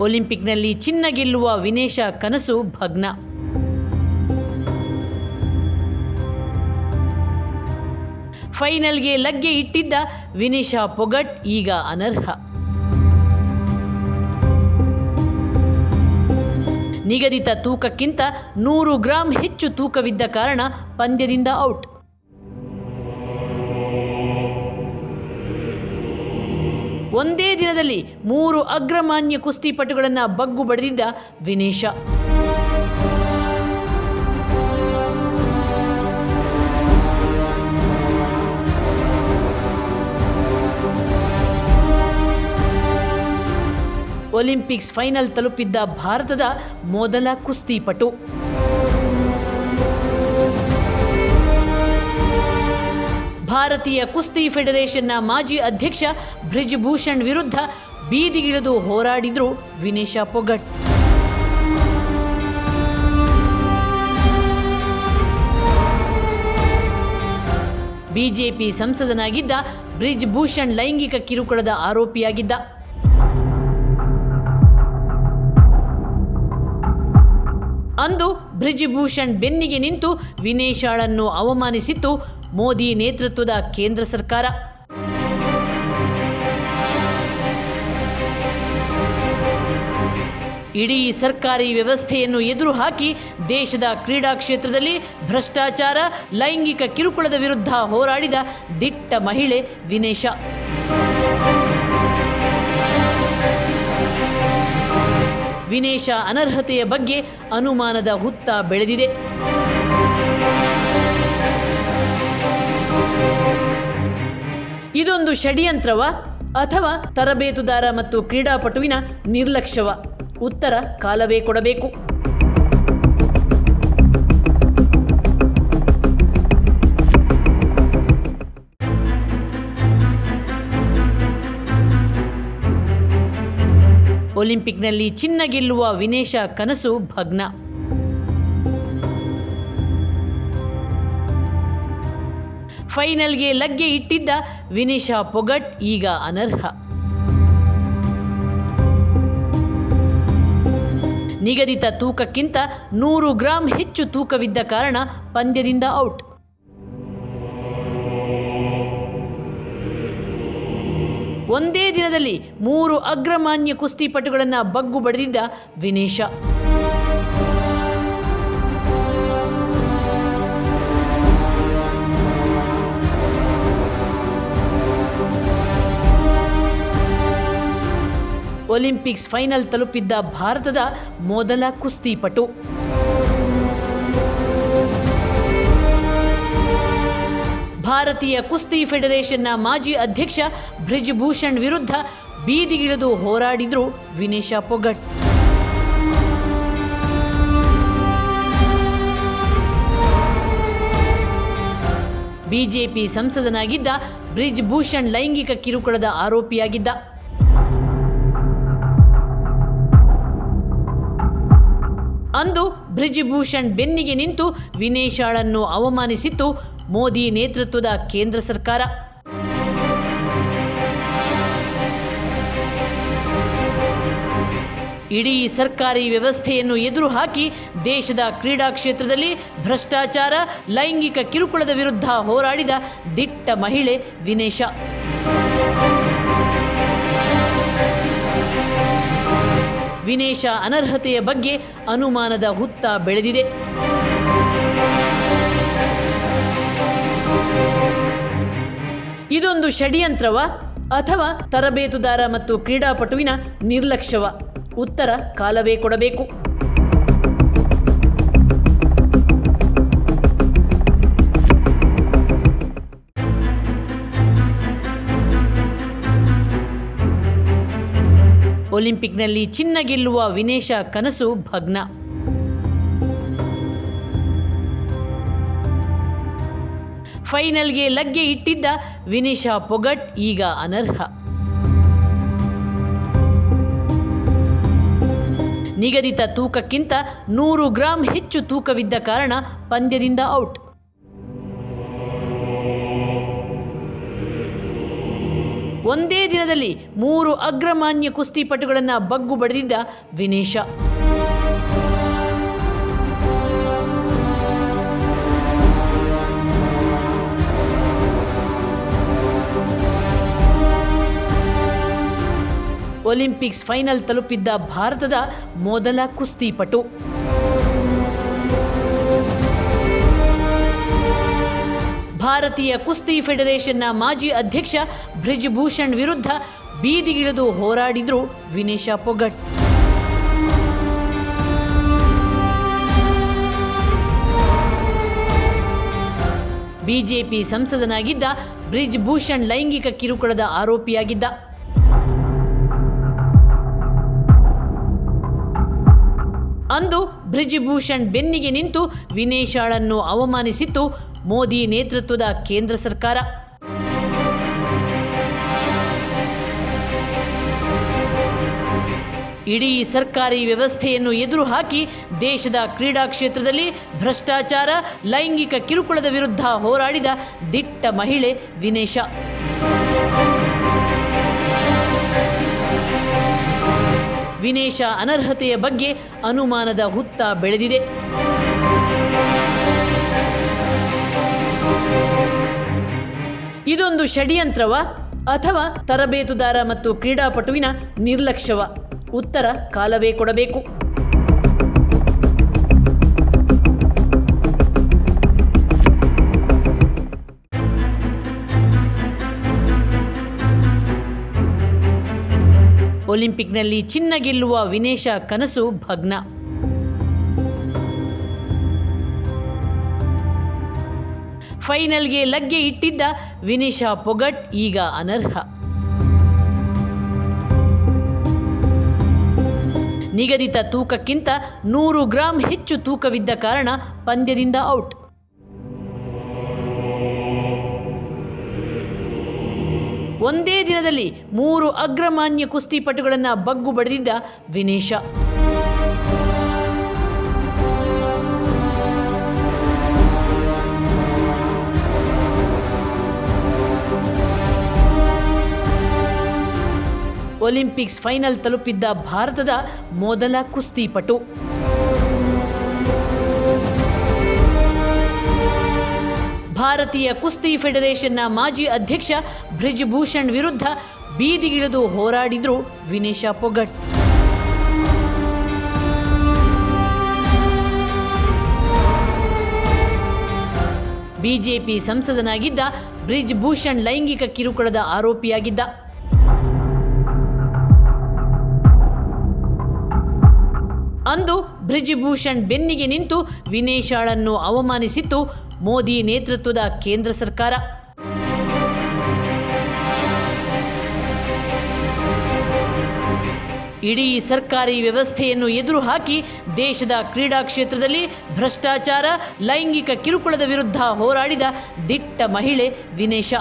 ಒಲಿಂಪಿಕ್ನಲ್ಲಿ ಚಿನ್ನ ಗೆಲ್ಲುವ ವಿನೇಶ ಕನಸು ಭಗ್ನ. ಫೈನಲ್ಗೆ ಲಗ್ಗೆ ಇಟ್ಟಿದ್ದ ವಿನೇಶ ಪೊಗಟ್ ಈಗ ಅನರ್ಹ. ನಿಗದಿತ ತೂಕಕ್ಕಿಂತ ನೂರು ಗ್ರಾಂ ಹೆಚ್ಚು ತೂಕವಿದ್ದ ಕಾರಣ ಪಂದ್ಯದಿಂದ ಔಟ್. ಒಂದೇ ದಿನದಲ್ಲಿ ಮೂರು ಅಗ್ರಮಾನ್ಯ ಕುಸ್ತಿಪಟುಗಳನ್ನು ಬಗ್ಗು ಬಡಿದಿದ್ದ ವಿನೇಶ. ಒಲಿಂಪಿಕ್ಸ್ ಫೈನಲ್ ತಲುಪಿದ್ದ ಭಾರತದ ಮೊದಲ ಕುಸ್ತಿಪಟು ಭಾರತೀಯ ಕುಸ್ತಿ ಫೆಡರೇಷನ್ನ ಮಾಜಿ ಅಧ್ಯಕ್ಷ ಬ್ರಿಜ್ ಭೂಷಣ್ ವಿರುದ್ಧ ಬೀದಿಗಿಳಿದು ಹೋರಾಡಿದ್ರು ವಿನೇಶ ಪೊಗಟ್. ಬಿಜೆಪಿ ಸಂಸದನಾಗಿದ್ದ ಬ್ರಿಜ್ ಭೂಷಣ್ ಲೈಂಗಿಕ ಕಿರುಕುಳದ ಆರೋಪಿಯಾಗಿದ್ದ. ಅಂದು ಬ್ರಿಜ್ ಭೂಷಣ್ ಬೆನ್ನಿಗೆ ನಿಂತು ವಿನೇಶಾಳನ್ನು ಅವಮಾನಿಸಿತ್ತು ಮೋದಿ ನೇತೃತ್ವದ ಕೇಂದ್ರ ಸರ್ಕಾರ. ಇಡೀ ಸರ್ಕಾರಿ ವ್ಯವಸ್ಥೆಯನ್ನು ಎದುರು ಹಾಕಿ ದೇಶದ ಕ್ರೀಡಾ ಕ್ಷೇತ್ರದಲ್ಲಿ ಭ್ರಷ್ಟಾಚಾರ, ಲೈಂಗಿಕ ಕಿರುಕುಳದ ವಿರುದ್ಧ ಹೋರಾಡಿದ ದಿಟ್ಟ ಮಹಿಳೆ ವಿನೇಶ. ವಿನೇಶ ಅನರ್ಹತೆಯ ಬಗ್ಗೆ ಅನುಮಾನದ ಹುತ್ತ ಬೆಳೆದಿದೆ. ಇದೊಂದು ಷಡ್ಯಂತ್ರವ ಅಥವಾ ತರಬೇತುದಾರ ಮತ್ತು ಕ್ರೀಡಾಪಟುವಿನ ನಿರ್ಲಕ್ಷ್ಯವ? ಉತ್ತರ ಕಾಲವೇ ಕೊಡಬೇಕು. ಒಲಿಂಪಿಕ್ನಲ್ಲಿ ಚಿನ್ನ ಗೆಲ್ಲುವ ವಿನೇಶ ಕನಸು ಭಗ್ನ. ಫೈನಲ್ಗೆ ಲಗ್ಗೆ ಇಟ್ಟಿದ್ದ ವಿನಿಶಾ ಪೊಗಟ್ ಈಗ ಅನರ್ಹ. ನಿಗದಿತ ತೂಕಕ್ಕಿಂತ ನೂರು ಗ್ರಾಂ ಹೆಚ್ಚು ತೂಕವಿದ್ದ ಕಾರಣ ಪಂದ್ಯದಿಂದ ಔಟ್. ಒಂದೇ ದಿನದಲ್ಲಿ ಮೂರು ಅಗ್ರಮಾನ್ಯ ಕುಸ್ತಿಪಟುಗಳನ್ನು ಬಗ್ಗು ಬಡಿದಿದ್ದ ವಿನೇಶ. ಒಲಿಂಪಿಕ್ಸ್ ಫೈನಲ್ ತಲುಪಿದ್ದ ಭಾರತದ ಮೊದಲ ಕುಸ್ತಿಪಟು. ಭಾರತೀಯ ಕುಸ್ತಿ ಫೆಡರೇಷನ್ನ ಮಾಜಿ ಅಧ್ಯಕ್ಷ ಬ್ರಿಜ್ ಭೂಷಣ್ ವಿರುದ್ಧ ಬೀದಿಗಿಳಿದು ಹೋರಾಡಿದ್ರು ವಿನೇಶ ಪೊಗಟ್. ಬಿಜೆಪಿ ಸಂಸದನಾಗಿದ್ದ ಬ್ರಿಜ್ ಭೂಷಣ್ ಲೈಂಗಿಕ ಕಿರುಕುಳದ ಆರೋಪಿಯಾಗಿದ್ದ. ಅಂದು ಬ್ರಿಜಿಭೂಷಣ್ ಬೆನ್ನಿಗೆ ನಿಂತು ವಿನೇಶಾಳನ್ನು ಅವಮಾನಿಸಿತ್ತು ಮೋದಿ ನೇತೃತ್ವದ ಕೇಂದ್ರ ಸರ್ಕಾರ. ಇಡೀ ಸರ್ಕಾರಿ ವ್ಯವಸ್ಥೆಯನ್ನು ಎದುರು ಹಾಕಿ ದೇಶದ ಕ್ರೀಡಾ ಕ್ಷೇತ್ರದಲ್ಲಿ ಭ್ರಷ್ಟಾಚಾರ, ಲೈಂಗಿಕ ಕಿರುಕುಳದ ವಿರುದ್ಧ ಹೋರಾಡಿದ ದಿಟ್ಟ ಮಹಿಳೆ ವಿನೇಶ. ವಿನೇಶ ಅನರ್ಹತೆಯ ಬಗ್ಗೆ ಅನುಮಾನದ ಹುತ್ತ ಬೆಳೆದಿದೆ. ಇದೊಂದು ಷಡ್ಯಂತ್ರವ ಅಥವಾ ತರಬೇತುದಾರ ಮತ್ತು ಕ್ರೀಡಾಪಟುವಿನ ನಿರ್ಲಕ್ಷ್ಯವ? ಉತ್ತರ ಕಾಲವೇ ಕೊಡಬೇಕು. ಒಲಿಂಪಿಕ್ನಲ್ಲಿ ಚಿನ್ನ ಗೆಲ್ಲುವ ವಿನೇಶ ಕನಸು ಭಗ್ನ. ಫೈನಲ್ಗೆ ಲಗ್ಗೆ ಇಟ್ಟಿದ್ದ ವಿನೇಶ ಪೊಗಟ್ ಈಗ ಅನರ್ಹ. ನಿಗದಿತ ತೂಕಕ್ಕಿಂತ ನೂರು ಗ್ರಾಂ ಹೆಚ್ಚು ತೂಕವಿದ್ದ ಕಾರಣ ಪಂದ್ಯದಿಂದ ಔಟ್. ಒಂದೇ ದಿನದಲ್ಲಿ ಮೂರು ಅಗ್ರಮಾನ್ಯ ಕುಸ್ತಿಪಟುಗಳನ್ನು ಬಗ್ಗು ಬಡಿದಿದ್ದ ವಿನೇಶ. ಒಲಿಂಪಿಕ್ಸ್ ಫೈನಲ್ ತಲುಪಿದ್ದ ಭಾರತದ ಮೊದಲ ಕುಸ್ತಿಪಟು ಭಾರತೀಯ ಕುಸ್ತಿ ಫೆಡರೇಷನ್ನ ಮಾಜಿ ಅಧ್ಯಕ್ಷ ಬ್ರಿಜ್ ಭೂಷಣ್ ವಿರುದ್ಧ ಬೀದಿಗಿಳಿದು ಹೋರಾಡಿದ್ರು ವಿನೇಶ ಪೊಗಟ್. ಬಿಜೆಪಿ ಸಂಸದನಾಗಿದ್ದ ಬ್ರಿಜ್ ಭೂಷಣ್ ಲೈಂಗಿಕ ಕಿರುಕುಳದ ಆರೋಪಿಯಾಗಿದ್ದ. ಅಂದು ಬ್ರಿಜ್ ಭೂಷಣ್ ಬೆನ್ನಿಗೆ ನಿಂತು ವಿನೇಶಾಳನ್ನು ಅವಮಾನಿಸಿತ್ತು ಮೋದಿ ನೇತೃತ್ವದ ಕೇಂದ್ರ ಸರ್ಕಾರ. ಇಡೀ ಸರ್ಕಾರಿ ವ್ಯವಸ್ಥೆಯನ್ನು ಎದುರು ಹಾಕಿ ದೇಶದ ಕ್ರೀಡಾ ಕ್ಷೇತ್ರದಲ್ಲಿ ಭ್ರಷ್ಟಾಚಾರ, ಲೈಂಗಿಕ ಕಿರುಕುಳದ ವಿರುದ್ಧ ಹೋರಾಡಿದ ದಿಟ್ಟ ಮಹಿಳೆ ವಿನೇಶ. ವಿನೇಶ ಅನರ್ಹತೆಯ ಬಗ್ಗೆ ಅನುಮಾನದ ಹುತ್ತ ಬೆಳೆದಿದೆ. ಇದೊಂದು ಷಡ್ಯಂತ್ರವ ಅಥವಾ ತರಬೇತುದಾರ ಮತ್ತು ಕ್ರೀಡಾಪಟುವಿನ ನಿರ್ಲಕ್ಷ್ಯವ? ಉತ್ತರ, ಕಾಲವೇ ಕೊಡಬೇಕು. ಒಲಿಂಪಿಕ್ನಲ್ಲಿ ಚಿನ್ನ ಗೆಲ್ಲುವ ವಿನೇಶ ಕನಸು ಭಗ್ನ. ಫೈನಲ್ಗೆ ಲಗ್ಗೆ ಇಟ್ಟಿದ್ದ ವಿನಿಶಾ ಪೊಗಟ್ ಈಗ ಅನರ್ಹ. ನಿಗದಿತ ತೂಕಕ್ಕಿಂತ ನೂರು ಗ್ರಾಂ ಹೆಚ್ಚು ತೂಕವಿದ್ದ ಕಾರಣ ಪಂದ್ಯದಿಂದ ಔಟ್. ಒಂದೇ ದಿನದಲ್ಲಿ ಮೂರು ಅಗ್ರಮಾನ್ಯ ಕುಸ್ತಿಪಟುಗಳನ್ನು ಬಗ್ಗು ಬಡಿದಿದ್ದ ವಿನೇಶ. ಒಲಿಂಪಿಕ್ಸ್ ಫೈನಲ್ ತಲುಪಿದ್ದ ಭಾರತದ ಮೊದಲ ಕುಸ್ತಿಪಟು. ಭಾರತೀಯ ಕುಸ್ತಿ ಫೆಡರೇಷನ್ನ ಮಾಜಿ ಅಧ್ಯಕ್ಷ ಬ್ರಿಜ್ಭೂಷಣ್ ವಿರುದ್ಧ ಬೀದಿಗಿಳಿದು ಹೋರಾಡಿದ್ರು ವಿನೇಶ ಪೊಗಟ್. ಬಿಜೆಪಿ ಸಂಸದನಾಗಿದ್ದ ಬ್ರಿಜ್ ಭೂಷಣ್ ಲೈಂಗಿಕ ಕಿರುಕುಳದ ಆರೋಪಿಯಾಗಿದ್ದ. ಅಂದು ಬ್ರಿಜಿಭೂಷಣ್ ಬೆನ್ನಿಗೆ ನಿಂತು ವಿನೇಶಾಳನ್ನು ಅವಮಾನಿಸಿತ್ತು ಮೋದಿ ನೇತೃತ್ವದ ಕೇಂದ್ರ ಸರ್ಕಾರ. ಇಡೀ ಸರ್ಕಾರಿ ವ್ಯವಸ್ಥೆಯನ್ನು ಎದುರು ಹಾಕಿ ದೇಶದ ಕ್ರೀಡಾ ಕ್ಷೇತ್ರದಲ್ಲಿ ಭ್ರಷ್ಟಾಚಾರ, ಲೈಂಗಿಕ ಕಿರುಕುಳದ ವಿರುದ್ಧ ಹೋರಾಡಿದ ದಿಟ್ಟ ಮಹಿಳೆ ವಿನೇಶ.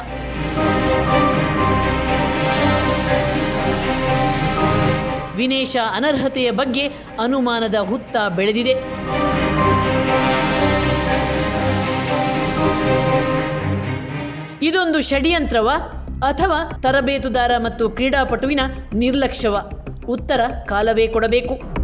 ವಿನೇಶ ಅನರ್ಹತೆಯ ಬಗ್ಗೆ ಅನುಮಾನದ ಹುತ್ತ ಬೆಳೆದಿದೆ. ಇದೊಂದು ಷಡ್ಯಂತ್ರವ ಅಥವಾ ತರಬೇತುದಾರ ಮತ್ತು ಕ್ರೀಡಾಪಟುವಿನ ನಿರ್ಲಕ್ಷ್ಯವ? ಉತ್ತರ ಕಾಲವೇ ಕೊಡಬೇಕು.